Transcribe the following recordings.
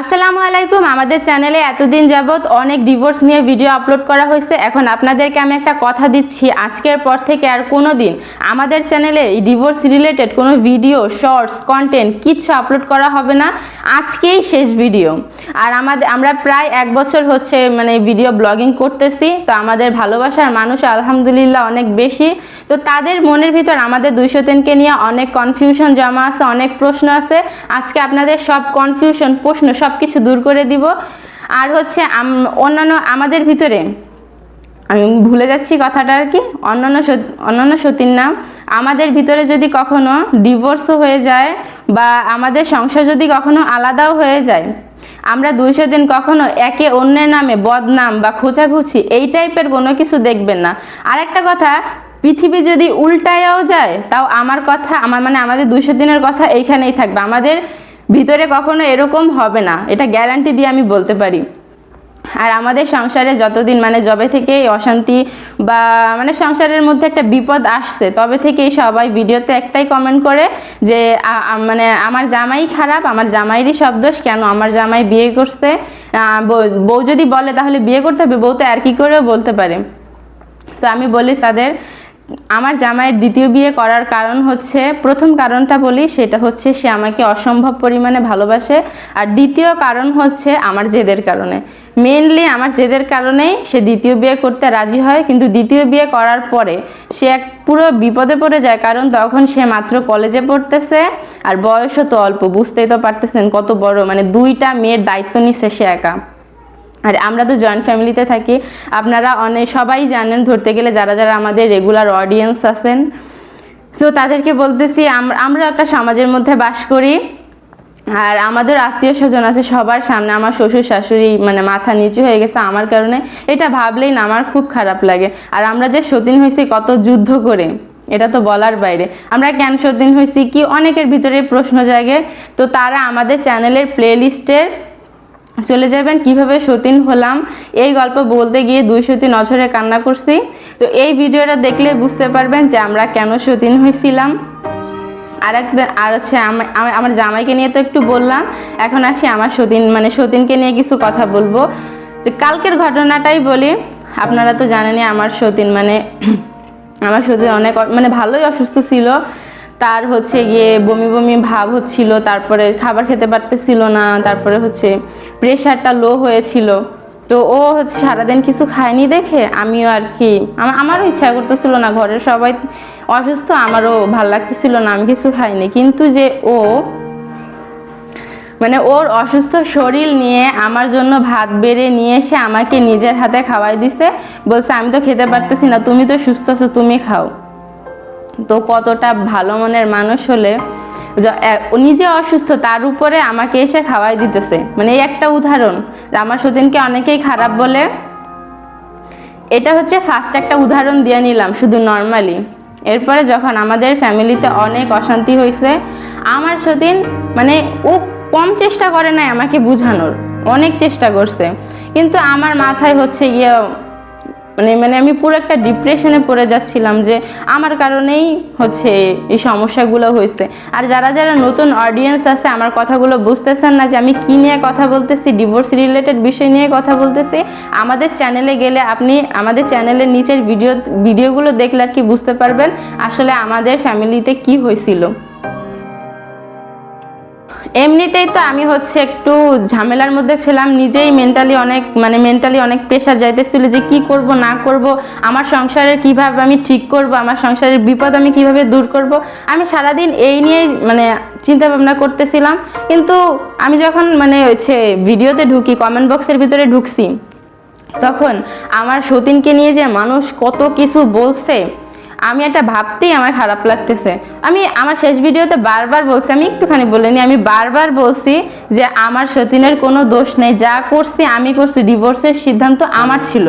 আসসালামু আলাইকুম। আমাদের চ্যানেলে এতদিন যাবৎ অনেক ডিভোর্স নিয়ে ভিডিও আপলোড করা হয়েছে। এখন আপনাদেরকে আমি একটা কথা দিচ্ছি। আজকের পর থেকে আর কোনো দিন আমাদের চ্যানেলে ডিভোর্স রিলেটেড কোনো ভিডিও শর্টস কন্টেন্ট কিচ্ছু আপলোড করা হবে না। আজকেই শেষ ভিডিও আর আমাদের, আমরা প্রায় এক বছর হচ্ছে মানে ভিডিও ব্লগিং করতেছি। তো আমাদের ভালোবাসার মানুষ আলহামদুলিল্লাহ অনেক বেশি। তো তাদের মনের ভিতর আমাদের দুইশো তিনকে নিয়ে অনেক কনফিউশন জমা আছে, অনেক প্রশ্ন আছে। আজকে আপনাদের সব কনফিউশন প্রশ্ন সব কিছু দূর করে দিব। আর হচ্ছে অন্যান্য আমাদের ভিতরে, আমি ভুলে যাচ্ছি কথাটা আর কি, অন্যান্য অন্যান্য সতীর নাম। আমাদের ভিতরে যদি কখনো ডিভোর্সও হয়ে যায় বা আমাদের সংসার যদি কখনো আলাদাও হয়ে যায়, আমরা দুইশো দিন কখনো একে অন্যের নামে বদনাম বা খোঁচাখুচি এই টাইপের কোনো কিছু দেখবেন না। আরেকটা কথা, পৃথিবী যদি উল্টায়ও যায়, তাও আমার কথা, আমার মানে আমাদের দুইশো দিনের কথা এইখানেই থাকবে। আমাদের ভিতরে কখনো এরকম হবে না, এটা গ্যারান্টি দিয়ে আমি বলতে পারি। আর আমাদের সংসারে যতদিন মানে জবে থেকে অশান্তি বা মানে সংসারের মধ্যে একটা বিপদ আসছে, তবে থেকেই সবাই ভিডিওতে একটাই কমেন্ট করে যে মানে আমার জামাই খারাপ, আমার জামাইরই সব দোষ, কেন আমার জামাই বিয়ে করছে? বউ যদি বলে তাহলে বিয়ে করতে হবে, বউ তো আর কি করেও বলতে পারে। তো আমি বলি তাদের আমার জামাইয়ের দ্বিতীয় বিয়ে করার কারণ হচ্ছে, প্রথম কারণটা বলি, সেটা হচ্ছে সে আমাকে অসম্ভব পরিমাণে ভালোবাসে। আর দ্বিতীয় কারণ হচ্ছে আমার জেদের কারণে। মেনলি আমার জেদের কারণেই সে দ্বিতীয় বিয়ে করতে রাজি হয়, কিন্তু দ্বিতীয় বিয়ে করার পরে সে এক পুরো বিপদে পড়ে যায়, কারণ তখন সে মাত্র কলেজে পড়তেছে, আর বয়সও তো অল্প, বুঝতেই তো পারতেছেন কত বড় মানে দুইটা মেয়ের দায়িত্ব নিচ্ছে সে একা। আর আমরা তো জয়েন্ট ফ্যামিলিতে থাকি। আপনারা অনেক সবাই জানেন ধরতে গেলে যারা যারা আমাদের রেগুলার অডিয়েন্স আছেন। তো তাদেরকে বলতেছি আমরা একটা সমাজের মধ্যে বাস করি। আর আমাদের আত্মীয় স্বজন আছে সবার সামনে। আমার শ্বশুর, শাশুড়ি মানে মাথা নিচু হয়ে গেছে আমার কারণে। এটা ভাবলেই না, আমার খুব খারাপ লাগে। আর আমরা যে সতীন হয়েছি, কত যুদ্ধ করে। এটা তো বলার বাইরে। আমরা কেন সতীন হয়েছি, কি অনেকের ভিতরে প্রশ্ন জাগে। তো তারা আমাদের চ্যানেলের প্লে লিস্টের চলে যাবেন, কীভাবে সতীন হলাম, এই গল্প বলতে গিয়ে দুই সতীন অঝরে কান্না করছি। তো এই ভিডিওটা দেখলে বুঝতে পারবেন যে আমরা কেন সতীন হয়েছিলাম। আর একদিন আর হচ্ছে আমা- আমা- আমার জামাইকে নিয়ে তো একটু বললাম, এখন আসি আমার সতীন মানে সতীনকে নিয়ে কিছু কথা বলব। তো কালকের ঘটনাটাই বলি, আপনারা তো জানেনই আমার সতীন মানে আমার সতীন অনেক মানে ভালোই অসুস্থ ছিল। তার হচ্ছে গিয়ে বমি বমি ভাব হচ্ছিল, তারপরে খাবার খেতে পারতেছিল না, তারপরে হচ্ছে প্রেশারটা লো হয়েছিল। তো ও হচ্ছে সারাদিন কিছু খায়নি দেখে আমিও আর কি আমারও ইচ্ছা করতেছিল না, ঘরের সবাই অসুস্থ, আমারও ভালো লাগতেছিল না, আমি কিছু খাইনি। কিন্তু যে ও মানে ওর অসুস্থ শরীর নিয়ে আমার জন্য ভাত বেড়ে নিয়ে এসে আমাকে নিজের হাতে খাওয়াই দিছে, বলছে, আমি তো খেতে পারতেছি না, তুমি তো সুস্থ আছো, তুমি খাও। তো কতটা ভালো মনের মানুষ হলে নিজে অসুস্থ, তার উপরে আমাকে এসে খাওয়াই দিতেছে। মানে এই একটা উদাহরণ আমার সতীনকে অনেকেই খারাপ বলে। এটা হচ্ছে ফার্স্ট একটা উদাহরণ দিয়ে নিলাম, শুধু নর্মালি এরপরে যখন আমাদের ফ্যামিলিতে অনেক অশান্তি হয়েছে আমার সতীন মানে ও কম চেষ্টা করে নাই আমাকে বুঝানোর, অনেক চেষ্টা করছে। কিন্তু আমার মাথায় হচ্ছে গিয়ে মানে মানে আমি পুরো একটা ডিপ্রেশনে পড়ে যাচ্ছিলাম যে আমার কারণেই হচ্ছে এই সমস্যাগুলো হয়েছে। আর যারা যারা নতুন অডিয়েন্স আছে, আমার কথাগুলো বুঝতেছেন না যে আমি কী নিয়ে কথা বলতেছি ডিভোর্স রিলেটেড বিষয় নিয়ে কথা বলতেছি। আমাদের চ্যানেলে গেলে আপনি আমাদের চ্যানেলের নিচের ভিডিও ভিডিওগুলো দেখলে আর কি বুঝতে পারবেন আসলে আমাদের ফ্যামিলিতে কি হয়েছিল। এমনিতেই তো আমি হচ্ছে একটু ঝামেলার মধ্যে ছিলাম, নিজেই মেন্টালি অনেক মানে মেন্টালি অনেক প্রেশার যাইতেছিল যে কি করব, না করব, আমার সংসারের কীভাবে আমি ঠিক করব, আমার সংসারের বিপদ আমি কীভাবে দূর করব। আমি সারাদিন এই নিয়েই মানে চিন্তা ভাবনা করতেছিলাম, কিন্তু আমি যখন মানে হচ্ছে ভিডিওতে ঢুকি কমেন্ট বক্সের ভিতরে ঢুকছি, তখন আমার সতীনকে নিয়ে যে মানুষ কত কিছু বলছে আমি একটা ভাবতেই আমার খারাপ লাগতেছে। আমি আমার শেষ ভিডিওতে বারবার বলছি, আমি একটুখানি বলিনি আমি বারবার বলছি যে আমার সতীনের কোনো দোষ নেই, যা করছি আমি করছি ডিভোর্সের সিদ্ধান্ত আমার ছিল।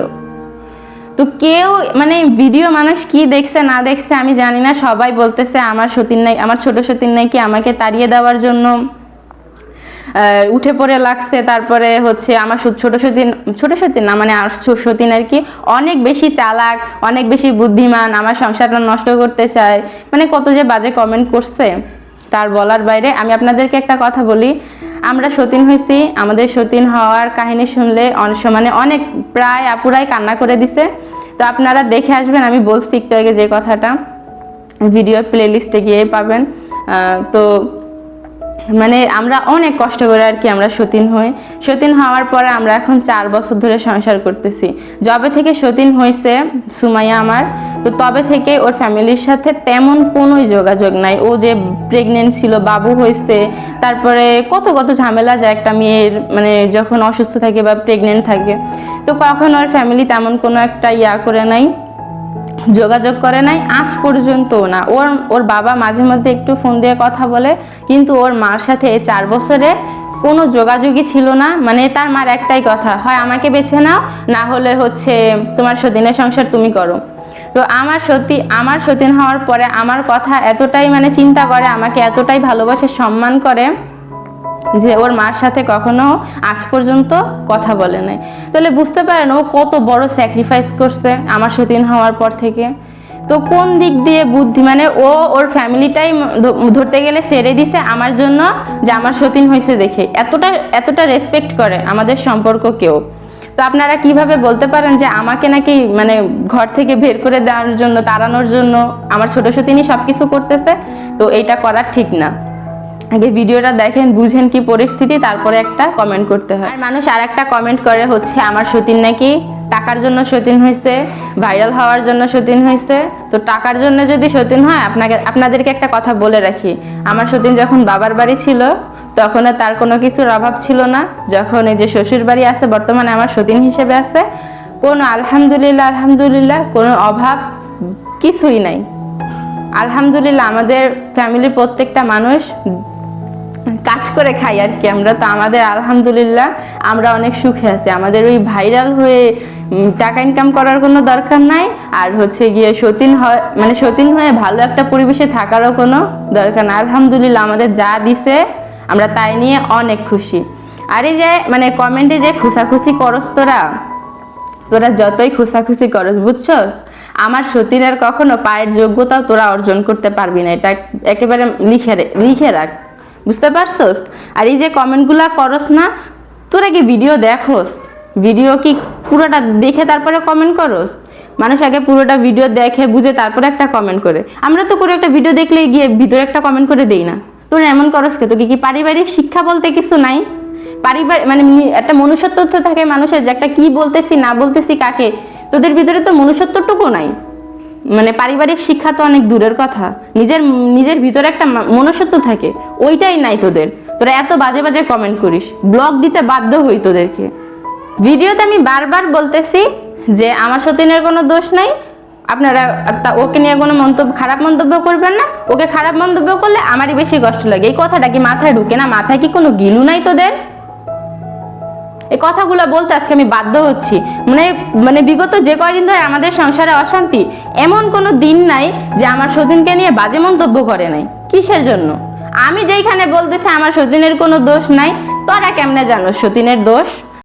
তো কেউ মানে ভিডিও মানুষ কি দেখছে, না দেখছে আমি জানি না, সবাই বলতেছে আমার সতীন নাই, আমার ছোট সতীন নাকি আমাকে তাড়িয়ে দেওয়ার জন্য? উঠে পড়ে লাগছে, তারপরে হচ্ছে আমার ছোট সতীন ছোট সতীন না মানে আর সতীন আর কি, অনেক বেশি চালাক, অনেক বেশি বুদ্ধিমান, আমার সংসারটা নষ্ট করতে চায়। মানে কত যে বাজে কমেন্ট করছে, তার বলার বাইরে। আমি আপনাদেরকে একটা কথা বলি, আমরা সতীন হয়েছি, আমাদের সতীন হওয়ার কাহিনী শুনলে অনেক মানে অনেক প্রায় আপুরাই কান্না করে দিছে। তো আপনারা দেখে আসবেন, আমি বলছি একটু আগে যে কথাটা। ভিডিওর প্লেলিস্টে গিয়ে পাবেন। তো মানে আমরা অনেক কষ্ট করে আর কি আমরা সতীন হই। সতীন হওয়ার পরে আমরা এখন চার বছর ধরে সংসার করতেছি। যবে থেকে সতীন হয়েছে সুমাইয়া আমার, তো তবে থেকে ওর ফ্যামিলির সাথে তেমন কোনোই যোগাযোগ নাই। ও যে প্রেগনেন্ট ছিল, বাবু হয়েছে তারপরে কত কত ঝামেলা যায় একটা মেয়ের মানে যখন অসুস্থ থাকে বা প্রেগনেন্ট থাকে, তো কখন ওর ফ্যামিলি তেমন কোনো একটা ইয়া করে নাই। যোগাযোগ করে নাই। আজ পর্যন্ত না। ওর ওর বাবা মাঝে মধ্যে একটু ফোন দিয়ে কথা বলে, কিন্তু ওর মার সাথে চার বছরে কোনো যোগাযোগই ছিল না। মানে তার মার একটাই কথা, হয় আমাকে বেছে নাও, না হলে হচ্ছে তোমার সতীনের সংসার তুমি করো। তো আমার সত্যি আমার সতীন হওয়ার পরে আমার কথা এতটাই মানে চিন্তা করে, আমাকে এতটাই ভালোবাসে, সম্মান করে যে ওর মার সাথে কখনো আজ পর্যন্ত কথা বলে নাই। তাহলে বুঝতে পারেন ও কত বড় স্যাক্রিফাইস করছে আমার সতীন হওয়ার পর থেকে। তো কোন দিক দিয়ে বুদ্ধি? মানে ও ওর ফ্যামিলিটাই ধরতে গেলে সেরে দিছে আমার জন্য যে আমার সতীন হয়েছে দেখে। এতটা এতটা রেসপেক্ট করে আমাদের সম্পর্ক কেউ। তো আপনারা কীভাবে বলতে পারেন যে আমাকে নাকি মানে ঘর থেকে বের করে দেওয়ার জন্য, তাড়ানোর জন্য আমার ছোট সতীনই সবকিছু করতেছে? তো এইটা করা ঠিক না। আগে ভিডিওটা দেখেন, বুঝেন কি পরিস্থিতি, তারপরে একটা কমেন্ট করতে হয়। আর মানুষ আর একটা কমেন্ট করে হচ্ছে, আমার সতীন নাকি টাকার জন্য সতীন হয়েছে ভাইরাল হওয়ার জন্য সতীন হয়েছে। তো টাকার জন্য যদি সতীন হয়, আপনাকে, আপনাদেরকে একটা কথা বলে রাখি। আমার সতীন যখন বাবার বাড়ি ছিল তখন তার কোনো কিছুর অভাব ছিল না। যখন এই যে শ্বশুর বাড়ি আছে, বর্তমানে আমার সতীন হিসেবে আছে, কোনো আলহামদুলিল্লাহ আলহামদুলিল্লাহ কোনো অভাব কিছুই নাই। আলহামদুলিল্লাহ, আমাদের ফ্যামিলির প্রত্যেকটা মানুষ কাজ করে খাই আর কি, আমরা তো আমাদের আলহামদুলিল্লাহ আমরা অনেক সুখে আছি। আমাদের ওই ভাইরাল হয়ে টাকা ইনকাম করার কোনো দরকার নাই, আর হচ্ছে গিয়ে সতীন হয় মানে সতীন হয়ে ভালো একটা পরিবেশে থাকারও কোনো দরকার নাই। আলহামদুলিল্লাহ আমাদের যা দিছে, আমরা তাই নিয়ে অনেক খুশি। আর যে মানে কমেন্টে যে খুশাখুশি করস তোরা তোরা যতই খুশাখুশি করস, বুঝছস? আমার সতীনের কখনো পায়ের যোগ্যতাও তোরা অর্জন করতে পারবি না। এটা একেবারে লিখে লিখে রাখ। বুঝতে পারছস? আর এই যে কমেন্টগুলা করস না, তোরা কি ভিডিও দেখোস? ভিডিও কি পুরোটা দেখে তারপরে কমেন্ট করস? মানুষ আগে পুরোটা ভিডিও দেখে, বুঝে তারপরে একটা কমেন্ট করে। আমরা তো কোনো একটা ভিডিও দেখলে গিয়ে ভিতরে একটা কমেন্ট করে দেই না। তোরা এমন করস কে? তোকে কি পারিবারিক শিক্ষা বলতে কিছু নাই? পারিবারিক মানে একটা মনুষ্যত্ব থাকে মানুষের, যে একটা কি বলতেছি না বলতেছি কাকে? তোদের ভিতরে তো মনুষ্যত্বটুকু নাই। মানে পারিবারিক শিক্ষা তো অনেক দূরের কথা। নিজের নিজের ভিতরে একটা মনুষ্যত্ব থাকে, ওইটাই নাই তোদের। তোরা এত বাজে বাজে কমেন্ট করিস ব্লগ দিতে বাধ্য হই তোদেরকে। ভিডিওতে আমি বারবার বলতেছি যে আমার সতীনের কোনো দোষ নাই, আপনারা ওকে নিয়ে কোনো মন্তব্য, খারাপ মন্তব্য করবেন না। ওকে খারাপ মন্তব্য করলে আমারই বেশি কষ্ট লাগে। এই কথাটা কি মাথায় ঢুকে না? মাথায় কি কোনো গিলু নাই তোদের? কথাগুলো বলতে আজকে আমি বাধ্য হচ্ছি। মানে মানে বিগত যে কয়দিন ধরে আমাদের সংসারে অশান্তি, এমন কোনো দিন নাই যে আমার সতীনকে নিয়ে বাজে মন্তব্য করে নাই। কিসের জন্য? আমি যেইখানে বলতেছি আমার সতীনের কোনো দোষ নাই, তোরা কেমনে জানো সতীনের দোষ?